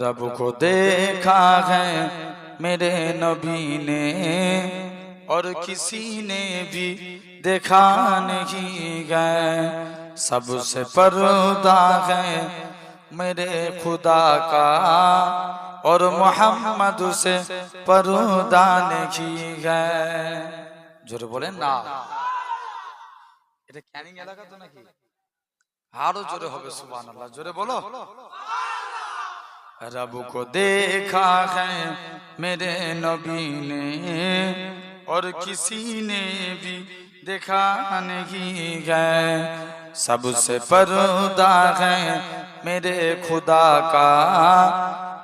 رب کو دیکھا ہے میرے نبی نے اور کسی نے بھی دیکھا نہیں گئے سب سے پردہ ہے میرے خدا کا اور محمد سے پردہ نہیں گئے جو رو بولے نا ہارو جو رو ہوگے سبحان اللہ جو رو بولو رب کو دیکھا ہے میرے نبی نے اور کسی نے بھی دیکھا نہیں گئے سب سے پردہ ہے میرے خدا کا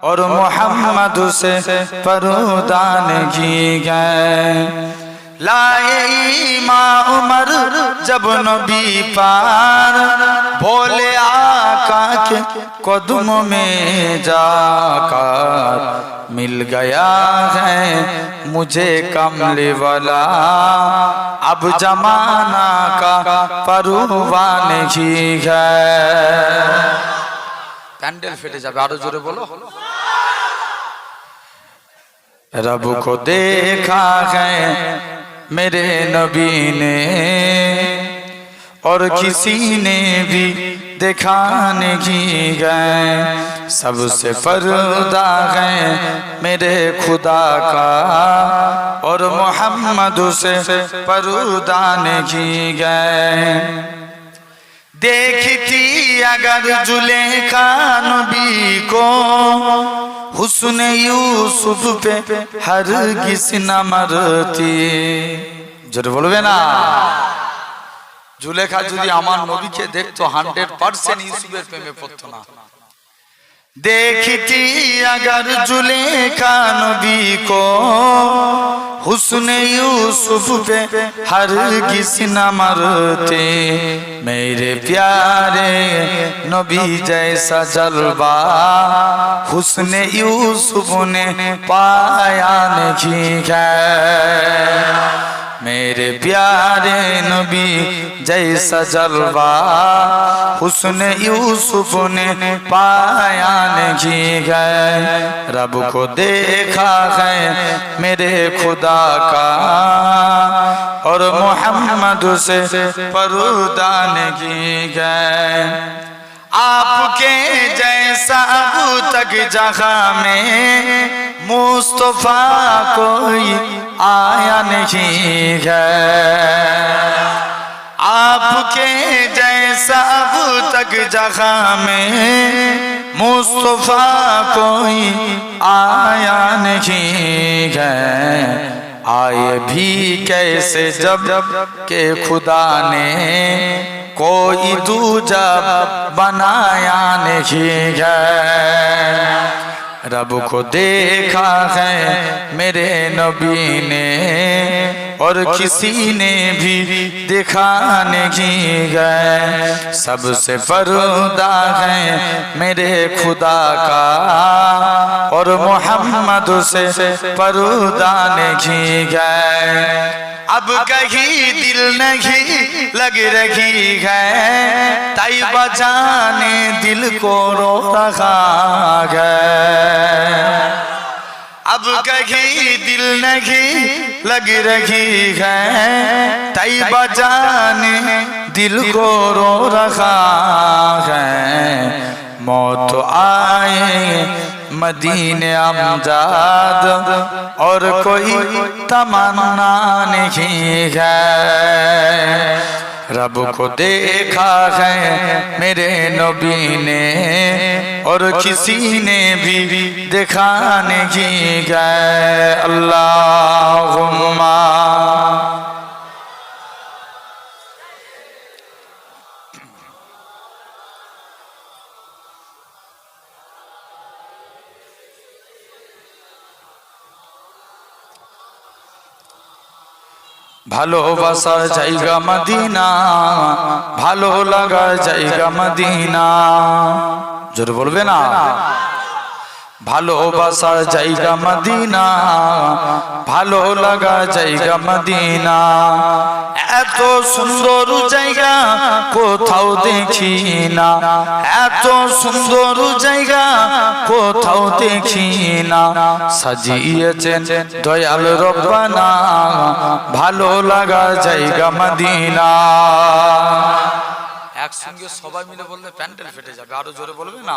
اور محمد سے پردہ نہیں گئے لائے ایمہ عمر جب نبی پار بولے آقا کے قدم میں جا کر مل گیا ہے مجھے کملی والا اب جمانہ کا پروان ہی ہے کینڈل فیٹے جب آرہ جور بولو بولو رب کو دیکھا ہے میرے نبی نے اور کسی نے بھی دیکھا کی گئے سب سے فردا گئے میرے خدا کا اور محمد پر دیکھ کی اگر جلے نبی کو حسن یوسف پہ ہر کس نہ مرتی نا জুলেখা যদি আমার নবীকে দেখতো হান্ড্রেড পার্সেন্ট ইউসুফের প্রেমে পড়তো না দেখিতি আগার জুলেখা নবী কো হুসনে ইউসুফ পে হর কিসি না মারতে মেরে প্যারে নবী জৈসা জলবা হুসনে ইউসুফ ने पाया नहीं है میرے پیارے نبی جیسا جلوہ حسن یوسف نے پایا نہیں گئے رب کو دیکھا گئے میرے خدا کا اور محمد سے پردہ نہیں گئے آپ کے جیسا تک جگہ میں مصطفیٰ کوئی آیا نہیں ہے آپ کے جیسا اب تک جہاں میں مصطفیٰ کوئی آیا نہیں ہے آئے بھی کیسے جب جب کہ خدا نے کوئی دوجہ جب بنایا نہیں ہے رب کو دیکھا ہے میرے نبی نے اور کسی نے بھی دکھانے کی گئے سب سے فردہ ہے میرے خدا کا اور محمد سے نے کی گئے اب کہیں دل نے لگ رہی ہے تائی بچانے دل کو رو رہا گئے اب کہیں دل نہیں لگ رہی ہے تائی بچانے دل کو رو رکھا گئے موت آئے مدین امجاد اور کوئی تمنا نہیں ہے رب کو دیکھا ہے میرے نبی نے اور کسی نے بھی دکھانے کی گئے اللہ ভালোবাসার জায়গা মদিনা ভালো লাগার জায়গা মদিনা জোর বলবে না ভালোবাসার জায়গা মদিনা ভালো লাগা জায়গা মদিনা এত সুন্দর জায়গা কোথাও দেখি না এত সুন্দর জায়গা কোথাও দেখি না সাজিয়েছেন দয়াল রব্বানা ভালো লাগা জায়গা মদিনা একসঙ্গে সবাই মিলে বললে প্যান্ডেল ফেটে যাবে আরো জোরে বলবে না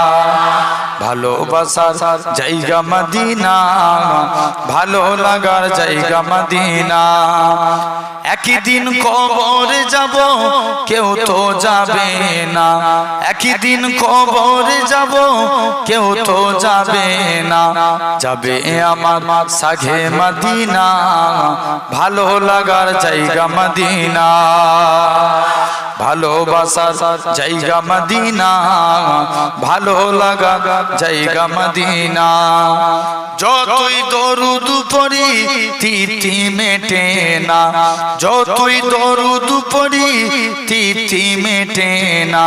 جائی گا مدینہ بھالو جائی گا مدینہ একই দিন কবর যাব কেউ তো যাবে না একই দিন কবর যাব কেউ তো যাবে না যাবে আমার সাঘে মদিনা ভালো লাগার জায়গা মদিনা ভালোবাসা জায়গা মদিনা ভালো লাগা জায়গা মদিনা যতই দরুদ পরি তিতি মেটে না যতই দরুদ পড়ি তিথি মেটে না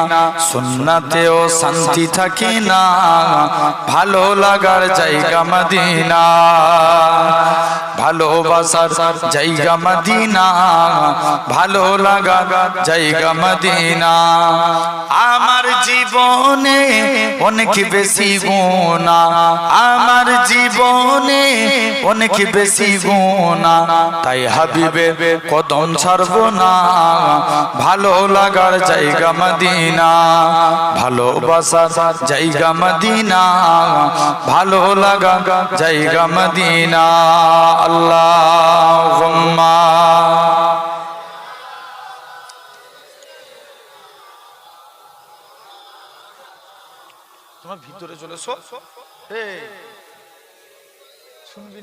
সুন্নাতেও শান্তি থাকে না ভালো লাগার জায়গা মদিনা ভালোবাসার জায়গা মদিনা ভালো লাগা জায়গা মদিনা আমার জীবনে অনেক বেশি গুণা আমার জীবনে অনেক বেশি গুণা তাই হাবিবে কদম ছাড়ব না ভালো লাগার জায়গা মদিনা ভালোবাসা জায়গা মদিনা ভালো লাগা জায়গা মদিনা আল্লাহ শুনবি